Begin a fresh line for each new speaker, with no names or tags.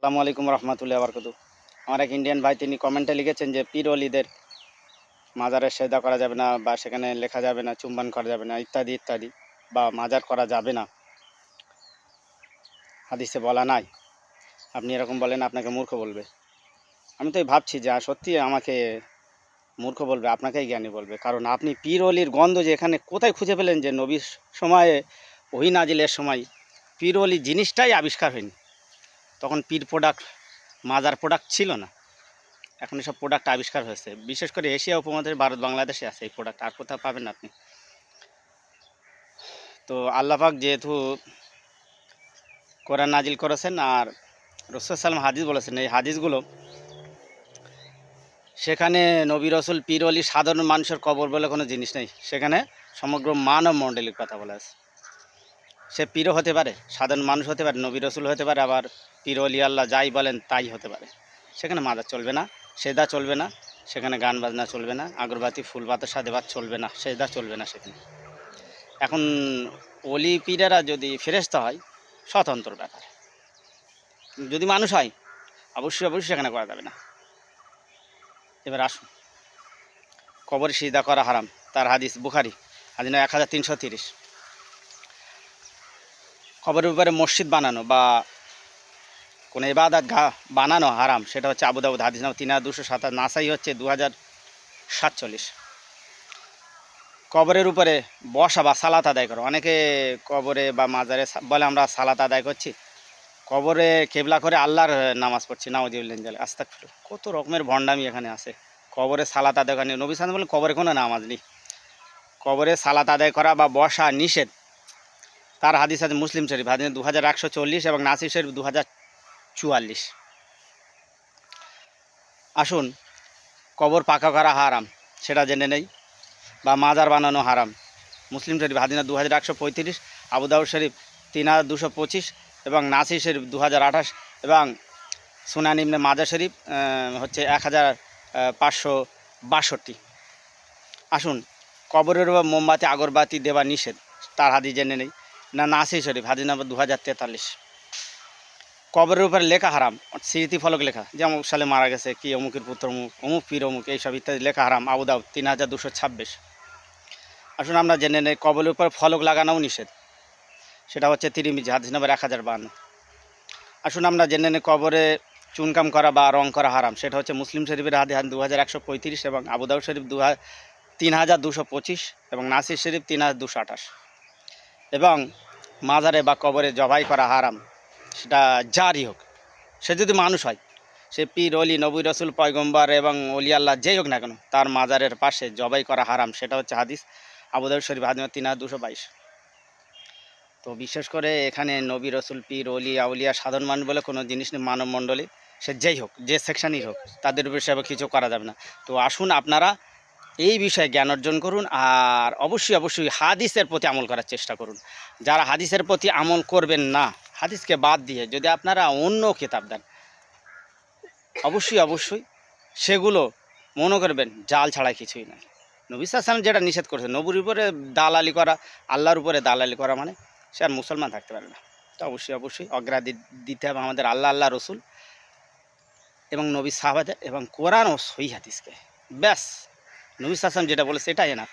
আসসালামু আলাইকুম রহমতুল্লাহ বরকত আমার এক ইন্ডিয়ান ভাই, তিনি কমেন্টে লিখেছেন যে, পীর অলিদের মাজারের সেদা করা যাবে না বা সেখানে লেখা যাবে না, চুম্বন করা যাবে না, ইত্যাদি ইত্যাদি, বা মাজার করা যাবে না। হাদিসে বলা নাই। আপনি এরকম বলেন, আপনাকে মূর্খ বলবে। আমি তো ভাবছি যে সত্যি আমাকে মূর্খ বলবে, আপনাকেই জ্ঞানী বলবে। কারণ আপনি পীর অলির গন্ধ যে এখানে কোথায় খুঁজে পেলেন যে, নবীর সময়ে ওহি নাজিলের সময়, পীর অলি জিনিসটাই আবিষ্কার হয়নি তখন পীর প্রোডাক্ট মাজার প্রোডাক্ট ছিল না। এখন এসব প্রোডাক্ট আবিষ্কার হয়েছে। বিশেষ করে এশিয়া উপমহাদেশ, ভারত, বাংলাদেশে আছে এই প্রোডাক্ট আর কোথাও পাবেন না আপনি। তো আল্লাপাক যেহেতু কোরআন নাজিল করেছেন, আর রসুল সালাম হাদিস বলেছেন, এই হাদিসগুলো সেখানে নবী রসুল পীর অলি সাধারণ মানুষের কবর বলে কোনো জিনিস নেই। সেখানে সমগ্র মানব মণ্ডলীর কথা বলা আছে। সে পীরও হতে পারে, সাধারণ মানুষ হতে পারে, নবী রসুল হতে পারে, আবার পীর অলি আল্লাহ যাই বলেন তাই হতে পারে। সেখানে মাদার চলবে না, সেদা চলবে না, সেখানে গান বাজনা চলবে না, আগরবাতি, ফুল বাতাসা দেওয়ার চলবে না, সেদা চলবে না সেখানে। এখন অলি পীরেরা যদি ফেরেস্তা হয়, স্বতন্ত্র ব্যাপার। যদি মানুষ হয়, অবশ্যই অবশ্যই সেখানে করা যাবে না। এবার আসুন। কবর সিজদা করা হারাম, তার হাদিস বুখারি, হাদিস এক হাজার তিনশো তিরিশ। কবরের উপরে মসজিদ বানানো বা কোনো ইবাদত ঘা বানানো হারাম, সেটা হচ্ছে আবু দাবুদ হাদিস নাম তিন হাজার দুশো সাতাশ, নাসাই হচ্ছে দু হাজার সাতচল্লিশ। কবরের উপরে বসা বা সালাত আদায় করো। অনেকে কবরে বা মাজারে বলে আমরা সালাত আদায় করছি। কবরে কেবলা করে আল্লাহর নামাজ পড়ছি নাওজিউল্লাহ আস্তাক কত রকমের ভণ্ডামি এখানে আছে। কবরে সালাত আদায় করা নবী সালাম বলেন কবরে কোনো নামাজ নেই। কবরে সালাত আদায় করা বা বসা নিষেধ। তার হাদিস আছে মুসলিম শরীফ, হাদিস দু হাজার একশো চল্লিশ এবং নাসির শরীফ দু হাজার চুয়াল্লিশ। আসুন, কবর পাকা করা হারাম, সেটা জেনে নেই, বা মাজার বানানো হারাম। মুসলিম শরীফ হাদিনা দু হাজার একশো পঁয়ত্রিশ আবুদাউদ শরীফ তিন হাজার দুশো পঁচিশ এবং নাসির শরীফ দু হাজার আঠাশ এবং সুনান ইবনে মাজার শরীফ হচ্ছে এক হাজার পাঁচশো বাষট্টি। আসুন, কবরের মোমবাতি, আগরবাতি দেওয়া নিষেধ, তার হাদি জেনে নেই। না নাসি শরীফ হাদিস নাম্বার দু হাজার তেতাল্লিশ। কবরের উপরে লেখা হারাম, স্মৃতি ফলক লেখা। যে অমুক সালে মারা গেছে, কি অমুকের পুত্র, অমুক অমুক পীর, অমুক, এইসব ইত্যাদি লেখা হারাম। আবুদাউ তিন হাজার দুশো ছাব্বিশ। আসুন আমরা জেনে নেই, কবরের উপর ফলক লাগানোও নিষেধ। সেটা হচ্ছে তিরিমিজি, হাদিস নাম্বার এক হাজার বান্ন। আসুন আমরা জেনে নেই, কবরে চুনকাম করা বা রং করা হারাম। সেটা হচ্ছে মুসলিম শরীফের হাদি হান দু হাজার একশো পঁয়ত্রিশ এবং আবুদাউ শরীফ দু হাজার তিন হাজার দুশো পঁচিশ এবং নাসির শরীফ তিন হাজার দুশো আঠাশ। এবং মাজারে বা কবরে জবাই করা হারাম, সেটা যারই হোক, সে যদি মানুষ হয়, সে পীর অলি নবী, রসুল, পয়গম্বর এবং অলি আল্লাহ যেই হোক না কেন, তার মাজারের পাশে জবাই করা হারাম, সেটা হচ্ছে হাদিস আবুদাউদ শরীফ, হাদিস তিন, হাজার দুশো বাইশ। তো বিশেষ করে এখানে নবী, রসুল, পীর অলি আউলিয়া, সাধারণ মানুষ বলে কোনো জিনিস নেই মানব মণ্ডলী সে যেই হোক, যে সেকশানই হোক, তাদের উপরে সেবা কিছু করা যাবে না। তো আসুন আপনারা এই বিষয়ে জ্ঞান অর্জন করুন আর অবশ্যই অবশ্যই হাদিসের প্রতি আমল করার চেষ্টা করুন। যারা হাদিসের প্রতি আমল করবেন না, হাদিসকে বাদ দিয়ে যদি আপনারা অন্য কিতাব দেন, অবশ্যই অবশ্যই সেগুলো মনে করবেন জাল ছাড়া কিছুই নয় নবী সাল্লাম যেটা নিষেধ করেছে নবুর উপরে দালালি করা, আল্লাহর উপরে দালালি করা মানে সে আর মুসলমান থাকতে পারে না। তো অবশ্যই অবশ্যই অগ্রাধি দিতে হবে আমাদের আল্লাহ আল্লাহ রসুল এবং নবী সাহাবাদের এবং কোরআন ও সই হাদিসকে। ব্যাস। নবী সাসাম যেটা বলে সেটাই না